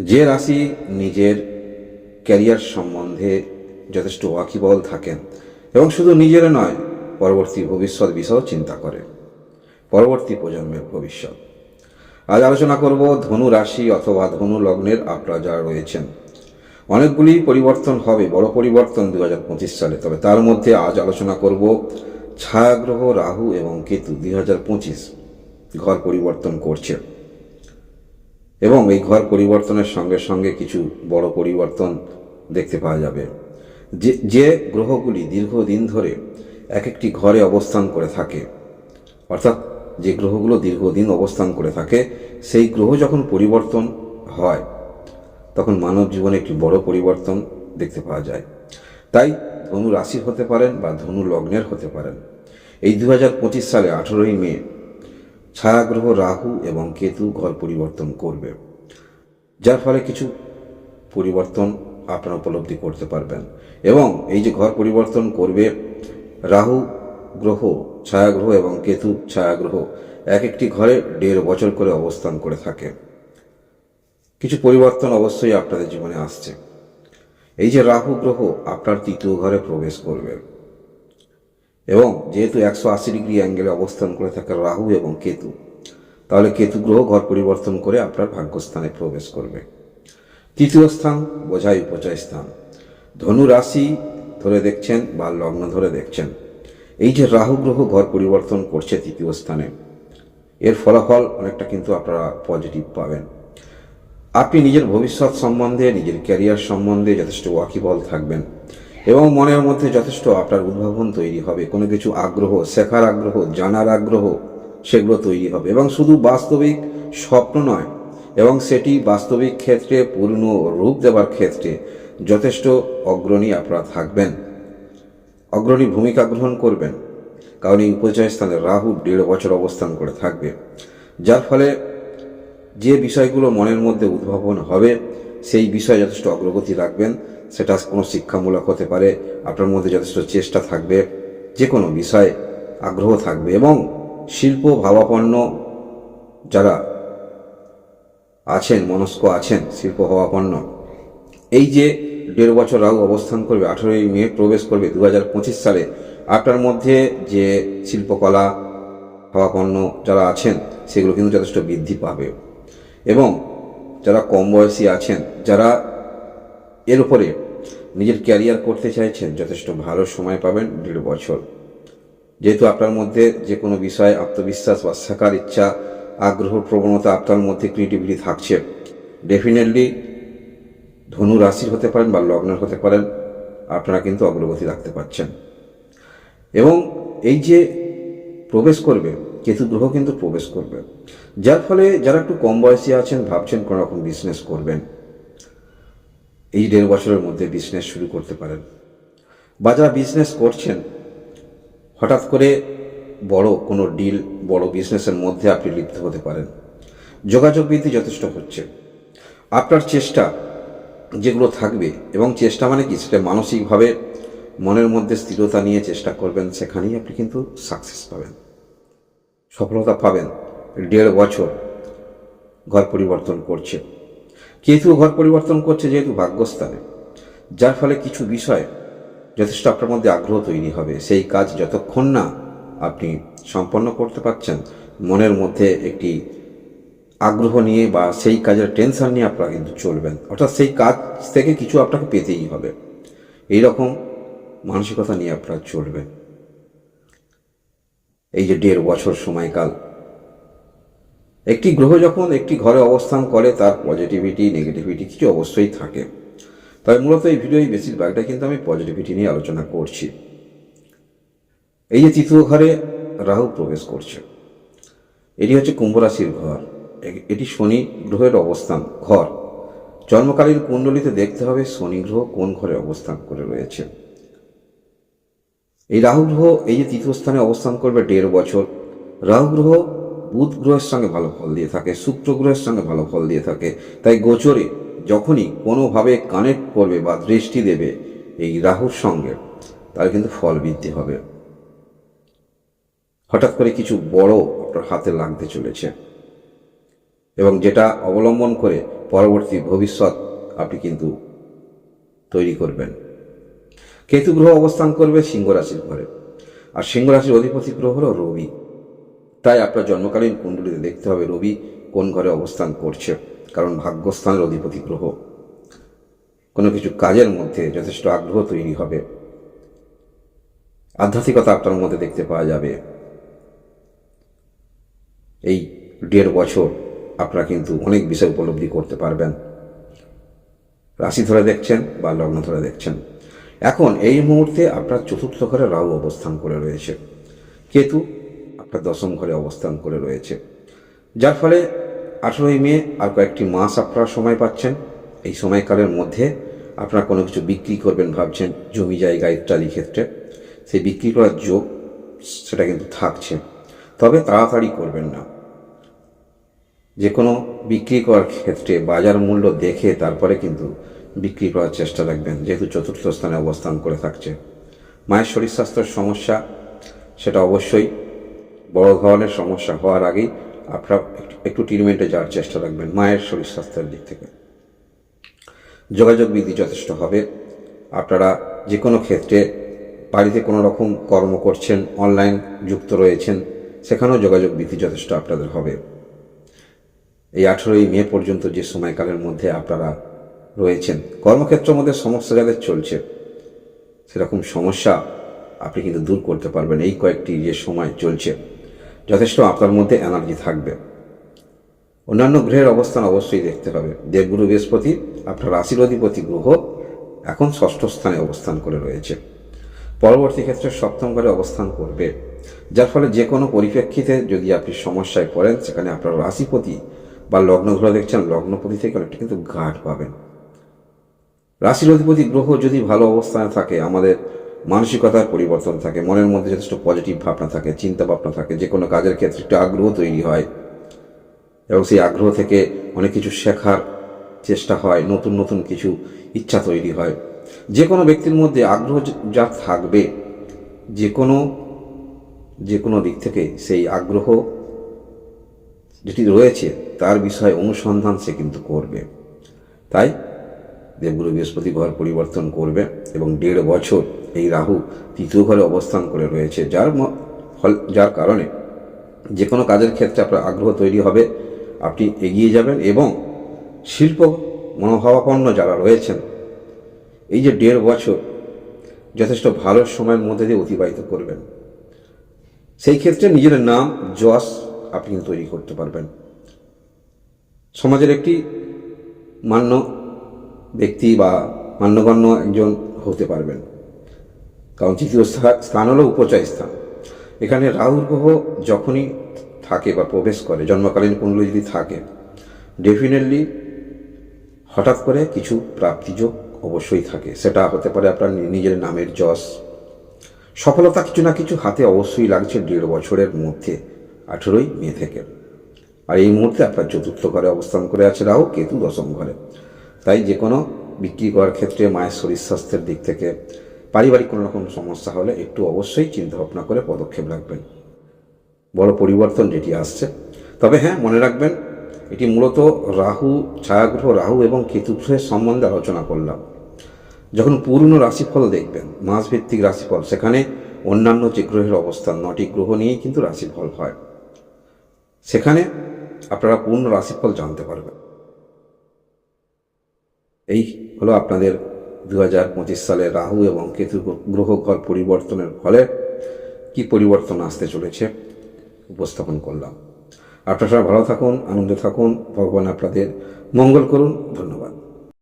যে রাশি নিজের ক্যারিয়ার সম্বন্ধে যথেষ্ট ওয়াকিবল থাকেন এবং শুধু নিজের নয়, পরবর্তী ভবিষ্যৎ বিষয়েও চিন্তা করে। পরবর্তী প্রজন্মের ভবিষ্যৎ। আজ আলোচনা করব ধনু রাশি অথবা ধনু লগ্নের আপনারা যারা রয়েছেন। অনেকগুলি পরিবর্তন হবে, বড় পরিবর্তন দু হাজার পঁচিশ সালে, তবে তার মধ্যে আজ আলোচনা করব ছায়াগ্রহ রাহু এবং কেতু দুই হাজার পঁচিশ। ঘর পরিবর্তন করছে। এবং এই ঘর পরিবর্তনের সঙ্গে সঙ্গে কিছু বড় পরিবর্তন দেখতে পাওয়া যাবে। যে যে গ্রহগুলি দীর্ঘদিন ধরে এক একটি ঘরে অবস্থান করে থাকে, অর্থাৎ যে গ্রহগুলো দীর্ঘদিন অবস্থান করে থাকে, সেই গ্রহ যখন পরিবর্তন হয়, তখন মানব জীবনে একটি বড় পরিবর্তন দেখতে পাওয়া যায়। তাই ধনু রাশির হতে পারেন বা ধনু লগ্নের হতে পারেন। এই দু হাজার পঁচিশ সালে আঠেরোই মে ছায়াগ্রহ রাহু এবং কেতু ঘর পরিবর্তন করবে, যার ফলে কিছু পরিবর্তন আপনারা উপলব্ধি করতে পারবেন। এবং এই যে ঘর পরিবর্তন করবে, রাহু গ্রহ, ছায়াগ্রহ এবং কেতু ছায়াগ্রহ এক একটি ঘরে দেড় বছর করে অবস্থান করে থাকে। কিছু পরিবর্তন অবশ্যই আপনাদের জীবনে আসছে। এই যে রাহু গ্রহ আপনার তৃতীয় ঘরে প্রবেশ করবে। এবং যেহেতু একশো আশি ডিগ্রি অ্যাঙ্গেলে অবস্থান করে থাকে রাহু এবং কেতু, তাহলে কেতু গ্রহ ঘর পরিবর্তন করে আপনার ভাগ্যস্থানে প্রবেশ করবে। তৃতীয় স্থান, বোঝাই উপচয় স্থান। ধনু রাশি ধরে দেখছেন বা লগ্ন ধরে দেখছেন। এই যে রাহু গ্রহ ঘর পরিবর্তন করছে তৃতীয় স্থানে, এর ফলাফল অনেকটা কিন্তু আপনারা পজিটিভ পাবেন। আপনি নিজের ভবিষ্যৎ সম্বন্ধে, নিজের ক্যারিয়ার সম্বন্ধে যথেষ্ট ওয়াকিবল থাকবেন। এবং মনের মধ্যে যথেষ্ট আপনার উদ্ভাবন তৈরি হবে। কোনো কিছু আগ্রহ, শেখার আগ্রহ, জানার আগ্রহ, সেগুলো তৈরি হবে। এবং শুধু বাস্তবিক স্বপ্ন নয়, এবং সেটি বাস্তবিক ক্ষেত্রে, পূর্ণ রূপ দেওয়ার ক্ষেত্রে যথেষ্ট অগ্রণী আপনারা থাকবেন। অগ্রণী ভূমিকা গ্রহণ করবেন। কারণ এই উপচয় স্থানে রাহু দেড় বছর অবস্থান করে থাকবে। যার ফলে যে বিষয়গুলো মনের মধ্যে উদ্ভাবন হবে, সেই বিষয়ে যথেষ্ট অগ্রগতি রাখবেন। সেটা কোনো শিক্ষামূলক হতে পারে। আপনার মধ্যে যথেষ্ট চেষ্টা থাকবে যে কোনো বিষয়ে, আগ্রহ থাকবে এবং শিল্প, ভাবাপন্ন যারা আছেন, মনস্ক আছেন, শিল্প, ভাবাপন্ন, এই যে দেড় বছর রাহু অবস্থান করবে, আঠেরোই মে প্রবেশ করবে দু হাজার পঁচিশ সালে, আপনার মধ্যে যে শিল্পকলা, ভাবাপন্ন যারা আছেন, সেগুলো কিন্তু যথেষ্ট বৃদ্ধি পাবে। এবং যারা কম বয়সী আছেন, যারা এর উপরে নিজের ক্যারিয়ার করতে চাইছেন, যথেষ্ট ভালো সময় পাবেন, দেড় বছর। যেহেতু আপনার মধ্যে যে কোনো বিষয়ে আত্মবিশ্বাস বা শেখার ইচ্ছা, আগ্রহ, প্রবণতা আপনার মধ্যে ক্রিয়েটিভিটি থাকছে। ডেফিনেটলি ধনু রাশির হতে পারেন বা লগ্নের হতে পারেন, আপনারা কিন্তু অগ্রগতি রাখতে পারছেন। এবং এই যে প্রবেশ করবে, কেতু গ্রহ কিন্তু প্রবেশ করবে। যার ফলে যারা একটু কম বয়সী আছেন, ভাবছেন কোনো রকম বিজনেস করবেন। এই দেড় বছরের মধ্যে বিজনেস শুরু করতে পারেন। বা যারা বিজনেস করছেন, হঠাৎ করে বড় কোনো ডিল বড় বিজনেসের মধ্যে আপনি লিপ্ত হতে পারেন। যোগাযোগ বৃদ্ধি যথেষ্ট হচ্ছে। আপনার চেষ্টা যেগুলো থাকবে এবং চেষ্টা মানে কি, সেটা মানসিকভাবে মনের মধ্যে স্থিরতা নিয়ে চেষ্টা করবেন, সেখানেই আপনি কিন্তু সাকসেস পাবেন। সফলতা পাবেন। দেড় বছর ঘর পরিবর্তন করছে। কেতু ঘর পরিবর্তন করছে যেহেতু ভাগ্যস্থানে? যার ফলে কিছু বিষয় যথেষ্ট আপনার মধ্যে আগ্রহ তৈরি হবে। সেই কাজ যতক্ষণ না আপনি সম্পন্ন করতে পারছেন, মনের মধ্যে একটি আগ্রহ নিয়ে বা সেই কাজের টেনশন নিয়ে আপনারা কিন্তু চলবেন। অর্থাৎ সেই কাজ থেকে কিছু আপনাকে পেতেই হবে। এই রকম মানসিকতা নিয়ে আপনারা চলবেন। এই যে দেড় বছর সময়কাল একটি গ্রহ যখন একটি ঘরে অবস্থান করে, তার পজিটিভিটি নেগেটিভিটি কিছু অবশ্যই থাকে। তবে মূলত এই ভিডিও বেশিরভাগটা কিন্তু আমি পজিটিভিটি নিয়ে আলোচনা করছি। এই যে তৃতীয় ঘরে রাহু প্রবেশ করছে, এটি হচ্ছে কুম্ভ রাশির ঘর। এটি শনি গ্রহের অবস্থান, ঘর। জন্মকালীন কুণ্ডলিতে দেখতে হবে শনি গ্রহ কোন ঘরে অবস্থান করে রয়েছে। এই রাহু গ্রহ এই যে তৃতীয় স্থানে অবস্থান করবে দেড় বছর। রাহু গ্রহ বুধ গ্রহের সঙ্গে ভালো ফল দিয়ে থাকে, শুক্র গ্রহের সঙ্গে ভালো ফল দিয়ে থাকে। তাই গোচরে যখনই কোনোভাবে কানেক্ট করবে বা দৃষ্টি দেবে এই রাহুর সঙ্গে, তার কিন্তু ফল বৃদ্ধি হবে। হঠাৎ করে কিছু বড় আপনার হাতে লাগতে চলেছে এবং যেটা অবলম্বন করে পরবর্তী ভবিষ্যৎ আপনি কিন্তু তৈরি করবেন। কেতু গ্রহ অবস্থান করবে সিংহ রাশির ঘরে। আর সিংহ রাশির অধিপতি গ্রহ হলো রবি। তাই আপনার জন্মকালীন কুণ্ডলিতে দেখতে হবে রবি কোন ঘরে অবস্থান করছে, কারণ ভাগ্যস্থানের অধিপতি গ্রহ। কোনো কিছু কাজের মধ্যে যথেষ্ট আগ্রহ তৈরি হবে। আধ্যাত্মিকতা আপনার মধ্যে দেখতে পাওয়া যাবে। এই দেড় বছর আপনারা কিন্তু অনেক বিষয় উপলব্ধি করতে পারবেন। রাশি ধরে দেখছেন বা লগ্ন ধরে দেখছেন। এখন এই মুহূর্তে আপনার চতুর্থ ঘরে রাহু অবস্থান করে রয়েছে। কেতু আপনার দশম ঘরে অবস্থান করে রয়েছে। যার ফলে আঠেরোই মে আর কয়েকটি মাস আপনারা সময় পাচ্ছেন। এই সময়কালের মধ্যে আপনারা কোনো কিছু বিক্রি করবেন ভাবছেন, জমি জায়গা, ইত্যাদি ক্ষেত্রে। সেই বিক্রি করার যোগ সেটা কিন্তু থাকছে। তবে তাড়াতাড়ি করবেন না। যে কোনো বিক্রি করার ক্ষেত্রে বাজার মূল্য দেখে তারপরে কিন্তু বিক্রি করার চেষ্টা রাখবেন, যেহেতু চতুর্থ স্থানে অবস্থান করে থাকছে। মায়ের শরীর স্বাস্থ্যের সমস্যা, সেটা অবশ্যই। বড় ধরনের সমস্যা হওয়ার আগেই আপনারা একটু- ট্রিটমেন্টে যাওয়ার চেষ্টা রাখবেন, মায়ের শরীর স্বাস্থ্যের দিক থেকে। যোগাযোগ বৃদ্ধি যথেষ্ট হবে। আপনারা যে কোনো ক্ষেত্রে বাড়িতে কোনো রকম কর্ম করছেন, অনলাইন যুক্ত রয়েছেন, সেখানেও যোগাযোগ বৃদ্ধি যথেষ্ট আপনাদের হবে। এই আঠেরোই মে পর্যন্ত যে সময়কালের মধ্যে আপনারা রয়েছেন, কর্মক্ষেত্রের মধ্যে সমস্যা যাদের চলছে, সেরকম সমস্যা আপনি কিন্তু দূর করতে পারবেন। এই কয়েকটি যে সময় চলছে যথেষ্ট আপনার মধ্যে এনার্জি থাকবে। অন্যান্য গ্রহের অবস্থান অবশ্যই দেখতে হবে। দেবগুরু বৃহস্পতি আপনার রাশির অধিপতি গ্রহ এখন ষষ্ঠ স্থানে অবস্থান করে রয়েছে। পরবর্তী ক্ষেত্রে সপ্তম ঘরে অবস্থান করবে। যার ফলে যে কোনো পরিপ্রেক্ষিতে যদি আপনি সমস্যায় পড়েন, সেখানে আপনার রাশিপতি বা লগ্ন ধরে দেখছেন, লগ্নপতি থেকে অনেকটা কিন্তু ঘাট পাবেন। রাশির অধিপতি গ্রহ যদি ভালো অবস্থানে থাকে, আমাদের মানসিকতার পরিবর্তন থাকে, মনের মধ্যে যথেষ্ট পজিটিভ ভাবনা থাকে চিন্তা ভাবনা থাকে যে কোনো কাজের ক্ষেত্রে একটু আগ্রহ তৈরি হয়। এবং সেই আগ্রহ থেকে অনেক কিছু শেখার চেষ্টা হয়, নতুন নতুন কিছু ইচ্ছা তৈরি হয়। যে কোনো ব্যক্তির মধ্যে আগ্রহ যা থাকবে যে কোনো যে কোনো দিক থেকে সেই আগ্রহ যেটি রয়েছে, তার বিষয়ে অনুসন্ধান সে কিন্তু করবে। তাই দেবগুরু বৃহস্পতি ঘর পরিবর্তন করবে এবং দেড় বছর এই রাহু তৃতীয় ঘরে অবস্থান করে রয়েছে। যার ফল, যার কারণে যে কোনো কাজের ক্ষেত্রে আপনার আগ্রহ তৈরি হবে, আপনি এগিয়ে যাবেন এবং শিল্প মনোভাবাপন্ন যারা রয়েছেন, এই যে দেড় বছর যথেষ্ট ভালো সময়ের মধ্যে দিয়ে অতিবাহিত করবেন। সেই ক্ষেত্রে নিজের নাম, যশ আপনি তৈরি করতে পারবেন। সমাজের একটি মান্য ব্যক্তি বা মান্যগণ্য একজন হতে পারবেন। কারণ তৃতীয় স্থা- স্থান হলো উপচয় স্থান। এখানে রাহুর গ্রহ যখনই থাকে বা প্রবেশ করে, জন্মকালীন কুণ্ডলী যদি থাকে ডেফিনেটলি হঠাৎ করে কিছু প্রাপ্তিযোগ অবশ্যই থাকে। সেটা হতে পারে আপনার নিজের নামের যশ। সফলতা কিছু না কিছু হাতে অবশ্যই লাগছে দেড় বছরের মধ্যে, আঠেরোই মে থেকে। আর এই মুহূর্তে আপনার চতুর্থ ঘরে অবস্থান করে আছে রাহু, কেতু দশম ঘরে। তাই যে কোনো বিক্রি করার ক্ষেত্রে মায়ের শরীর স্বাস্থ্যের দিক থেকে পারিবারিক কোনো রকম সমস্যা হলে একটু অবশ্যই চিন্তা ভাবনা করে পদক্ষেপ রাখবেন। বড় পরিবর্তন যেটি আসছে। তবে হ্যাঁ মনে রাখবেন, এটি মূলত রাহু, ছায়াগ্রহ, রাহু এবং কেতু গ্রহের সম্বন্ধে আলোচনা করলাম। যখন পূর্ণ রাশিফল দেখবেন, মাসভিত্তিক রাশিফল, সেখানে অন্যান্য যে গ্রহের অবস্থান, নটি গ্রহ নিয়েই কিন্তু রাশিফল হয়। সেখানে আপনারা পূর্ণ রাশিফল জানতে পারবেন। এই হলো আপনাদের দু হাজার পঁচিশ সালে রাহু এবং কেতু গ্রহ পরিবর্তনের ফলে কি পরিবর্তন আসতে চলেছে উপস্থাপন করলাম। আপনারা ভালো থাকুন, আনন্দে থাকুন, ভগবান আপনাদের মঙ্গল করুন, ধন্যবাদ।